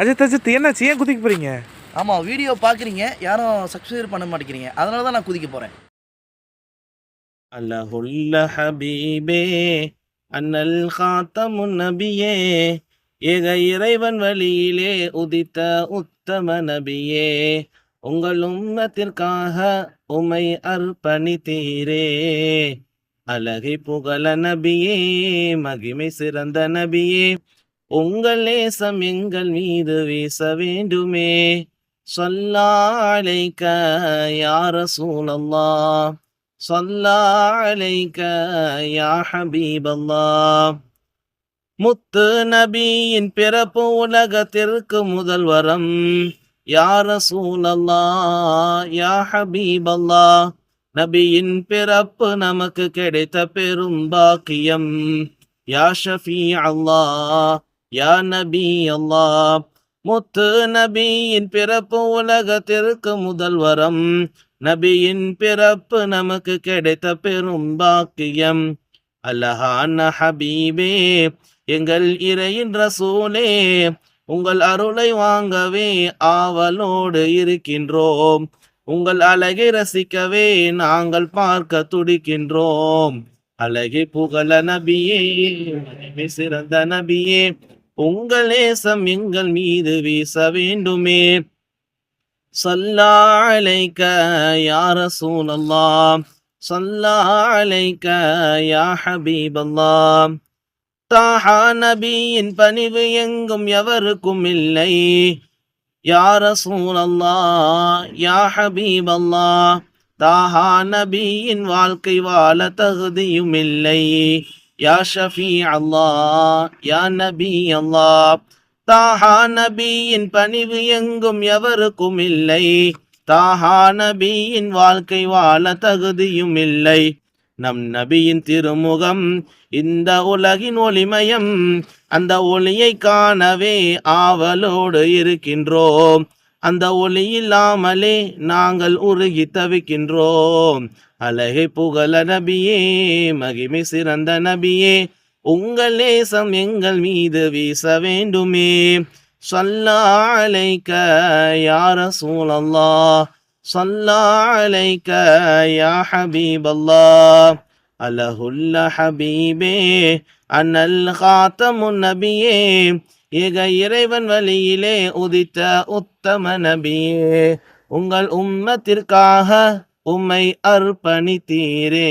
அஜித் அஜித் என்னாச்சு? ஏன் குதிக்க போறீங்க? ஆமாம் வீடியோ பார்க்குறீங்க யாரும் சப்ஸ்கிரைப் பண்ண மாட்டேங்கிறீங்க. அதனால தான் நான் குதிக்க போகிறேன் அலஹுல்ல ஹபீபே அன்னல் காத்தமுன் நபியே ஏக இறைவன் வழியிலே உதித்த உத்தம நபியே உங்கள் உம்மத்திற்காக உமை அர்ப்பணித்தீரே. அழகை புகழ நபியே மகிமை சிறந்த நபியே உங்கள் நேசம் எங்கள் மீது வீச வேண்டுமே. சொல்லாழைக்க யார சூழல்லா சொல்லாழைக்க யாஹபீபல்லா முத்து நபியின் பிறப்பு உலகத்திற்கு முதல் வரம். யார சூழல்லா யாஹபீபல்லா நபியின் பிறப்பு நமக்கு கிடைத்த பெரும் பாக்கியம். யா ஷஃபி அல்லாஹ் யா நபி அல்லா முத்து நபியின் பிறப்பு உலகத்திற்கு முதல் வரம். நபியின் பிறப்பு நமக்கு கிடைத்த பெரும் பாக்கியம். அல்லஹான ஹபீபே எங்கள் இறையின் ரசூலே உங்கள் அருளை வாங்கவே ஆவலோடு இருக்கின்றோம். உங்கள் அழகை ரசிக்கவே நாங்கள் பார்க்க துடிக்கின்றோம். அழகி புகழ நபியே சிறந்த நபியே உங்கள் நேசம் எங்கள் மீது வீச வேண்டுமே. சல்லாலைக்க யார சூழல்லா சல்லாலைக்க யா ஹபீபல்லா. தாஹா நபியின் பணிவு எங்கும் எவருக்கும் இல்லை. யார சூழல்லா யா ஹபீபல்லா. தாஹா நபியின் வாழ்க்கை வாழ தகுதியும் இல்லை. யா ஷஃபி அல்லா யா நபி அல்லா தாஹா நபியின் பணிவு எங்கும் எவருக்கும் இல்லை. தாஹா நபியின் வாழ்க்கை வாழ தகுதியும் இல்லை. நம் நபியின் திருமுகம் இந்த உலகின் ஒளிமயம். அந்த ஒளியை காணவே ஆவலோடு இருக்கின்றோம். அந்த ஒளி இல்லாமலே நாங்கள் உருகி தவிக்கின்றோம். அழகை புகழ நபியே மகிமை சிறந்த நபியே உங்கள் லேசம் எங்கள் மீது வீச வேண்டுமே. சல்லாலைக்க யார சூழல்லா சல்லாலைக்க யா ஹபீபல்லா அலஹுல்ல ஹபீபே அனல் காத்தமு நபியே ஏக இறைவன் வழியிலே உதித்த உத்தம நபியே. உங்கள் உம்மத்திற்காக உம்மை அர்ப்பணித்தீரே.